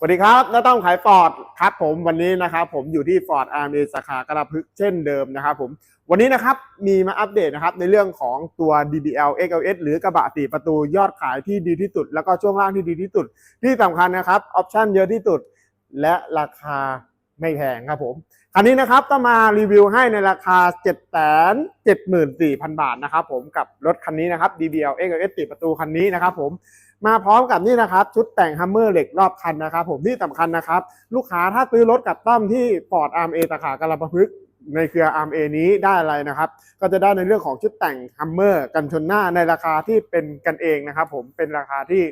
สวัสดีครับน้าต้องขายฟอร์ดครับผมวันนี้นะครับผมอยู่ที่ฟอร์ดอาร์เมสาขากระพึกเช่นเดิมนะครับผมวันนี้นะครับมีมาอัปเดตนะครับในเรื่องของตัว DBL XLS หรือกระบะสี่ประตูยอดขายที่ดีที่สุด แล้วก็ช่วงล่างที่ดีที่สุด ที่สำคัญนะครับออปชั่นเยอะที่สุด และราคาไม่แพงครับผมคันนี้นะครับต้องมารีวิวให้ในราคา 7 7 4 0 0 0 บาทนะครับผมกับรถคันนี้นะครับ DBL XLS สี่ประตูคันนี้นะครับผม มาพร้อมกับนี่นะครับ ชุดแต่งฮัมเมอร์เหล็กรอบคันนะครับ ผมที่สำคัญนะครับ ลูกค้าถ้าซื้อรถกับต้อมที่ฟอร์ดอาร์มเอตาขากระประพฤกในเครืออาร์มเอนี้ได้อะไรนะครับ ก็จะได้ในเรื่องของชุดแต่งฮัมเมอร์กันชนหน้าในราคาที่เป็นกันเองนะครับ ผมเป็นราคาที่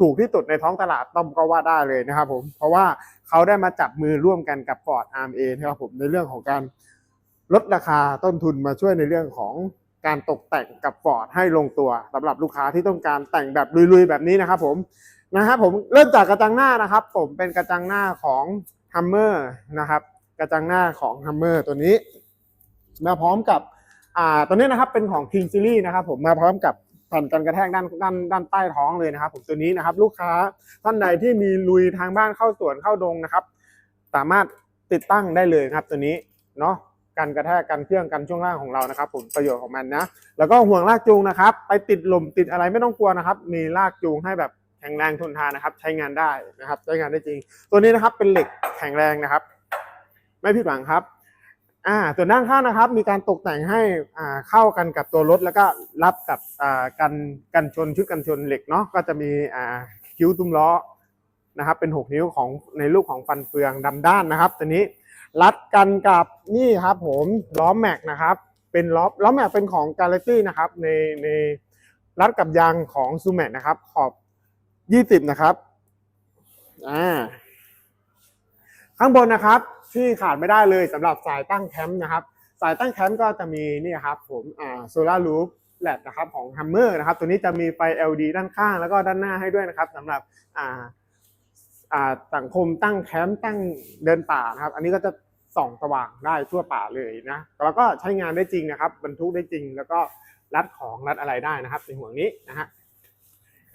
ถูกที่สุดในท้องตลาดต้อมก็ว่าได้เลยนะครับ ผมเพราะว่าเขาได้มาจับมือร่วมกันกับฟอร์ดอาร์มเอนะครับผมในเรื่องของการลดราคาต้นทุนมาช่วยในเรื่องของ การตกแต่งกับฟอร์ดให้ลงตัวสำหรับลูกค้าที่ต้องการแต่งแบบลุยๆแบบนี้นะครับผมนะครับผมเริ่มจากกระจังหน้านะครับ ผมเป็นกระจังหน้าของฮัมเมอร์นะครับกระจังหน้าของฮัมเมอร์ตัวนี้ มาพร้อมกับอ่าตัวนี้นะครับเป็นของ King Series นะครับผมมาพร้อมกับแผ่นกันกระแทกด้านด้านด้านใต้ท้องเลยนะครับ ผมตัวนี้นะครับ ลูกค้าท่านใดที่มีลุยทางบ้านเข้าสวนเข้าดงนะครับ สามารถติดตั้งได้เลยครับตัวนี้เนาะ กันกระแทกกันเครื่องกันช่วงล่างของเรานะครับ ผมประโยชน์ของมันนะ แล้วก็ห่วงลากจูงนะครับ ไปติดลมติดอะไรไม่ต้องกลัวนะครับ มีลากจูงให้แบบแข็งแรงทนทานนะครับ ใช้งานได้นะครับ ใช้งานได้จริง ตัวนี้นะครับเป็นเหล็กแข็งแรงนะครับ ไม่ผิดหวังครับอ่าส่วนด้านข้างนะครับ มีการตกแต่งให้อ่าเข้ากันกับตัวรถ แล้วก็รับกับอ่ากันกันชนชุดกันชนเหล็กเนาะก็จะมีอ่าคิ้วตุ้มล้อนะครับ เป็น 6 นิ้วของในรูปของฟันเฟืองดำด้านนะครับตัวนี้ รัดกันกับนี่ครับผมล้อแม็กนะครับ เป็นล้อล้อแม็กเป็นของ Galaxy นะครับในในรัดกับยางของซูแมนะครับ ขอบ20นะครับอ่าข้างบนนะครับที่ขาดไม่ได้เลยสำหรับสายตั้งแคมป์นะครับ สายตั้งแคมป์ก็จะมีนี่ครับผมอ่าโซลารูฟแลดนะครับของ Hammer นะครับ ตัวนี้จะมีไฟ LED ด้านข้างแล้วก็ด้านหน้าให้ด้วยนะครับสำหรับอ่า สังคมตั้งแคมป์ตั้งเดินป่านะครับ อันนี้ก็จะส่องสว่างได้ทั่วป่าเลยนะแล้วก็ใช้งานได้จริงนะครับ บรรทุกได้จริง แล้วก็รัดของรัดอะไรได้นะครับในห่วงนี้นะฮะ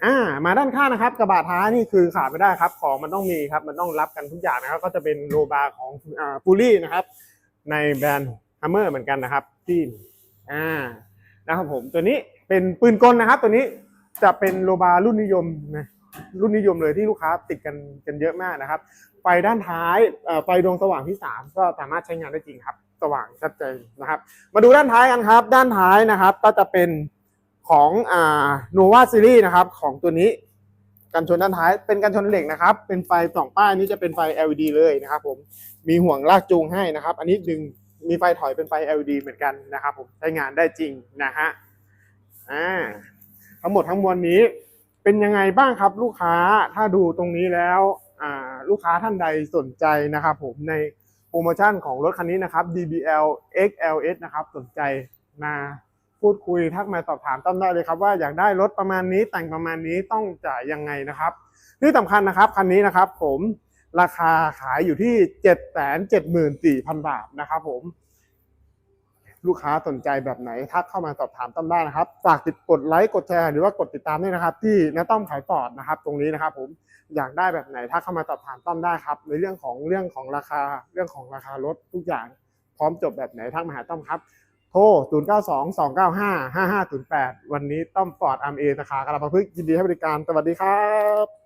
อ่ามาด้านข้างนะครับ กระบะท้ายนี่คือขาดไม่ได้ครับ ของมันต้องมีครับมันต้องรับกันทุกอย่างนะครับ ก็จะเป็นโลบาของอ่าฟูลี่นะครับ ในแบรนด์ฮัมเมอร์เหมือนกันนะครับที่อ่านะครับผมตัวนี้เป็นปืนกลนะครับ ตัวนี้จะเป็นโลบารุ่นนิยมนะ รุ่นนิยมเลยที่ลูกค้าติดกันกันเยอะมากนะครับ ไฟด้านท้ายไฟดวงสว่างที่ 3 ก็สามารถใช้งานได้จริงครับ สว่างชัดเจนนะครับ มาดูด้านท้ายกันครับ ด้านท้ายนะครับ ก็จะเป็นของอ่าโนวาซีรีส์นะครับของตัวนี้กันชนด้านท้ายเป็นกันชนเหล็กนะครับ เป็นไฟสองป้ายนี้จะเป็นไฟ LED เลยนะครับ ผมมีห่วงลากจูงให้นะครับ อันนี้ดึงมีไฟถอยเป็นไฟ LED เหมือนกันนะครับ ผมใช้งานได้จริงนะฮะอ่าทั้งหมดทั้งมวลนี้ เป็นยังไงบ้างครับลูกค้าถ้าดูตรงนี้แล้วลูกค้าท่านใดสนใจนะครับผมในโปรโมชั่นของรถคันนี้นะครับ DBL XLS นะครับสนใจมาพูดคุยทักมาสอบถามต้อมได้เลยครับว่าอยากได้รถประมาณนี้แต่งประมาณนี้ต้องจ่ายยังไงนะครับที่สำคัญนะครับคันนี้นะครับ ผมราคาขายอยู่ที่ 774,000 บาทนะครับผม ลูกค้าสนใจแบบไหนทักเข้ามาสอบถามต้อมได้นะครับฝากติดกดไลค์กดแชร์หรือว่ากดติดตามด้วยนะครับ ที่น้าต้อมขายปอดนะครับ ตรงนี้นะครับ ผมอยากได้แบบไหนทักเข้ามาสอบถามต้อมได้ครับ ในเรื่องของเรื่องของราคาเรื่องของราคารถทุกอย่างพร้อมจบแบบไหนทักมาหาต้อมครับโทร 0 9 2 2 9 5 5 5 0 8 วันนี้ต้อมฟอร์ดอาร์เอสาขากระปะพฤกษ์ยินดีให้บริการ สวัสดีครับ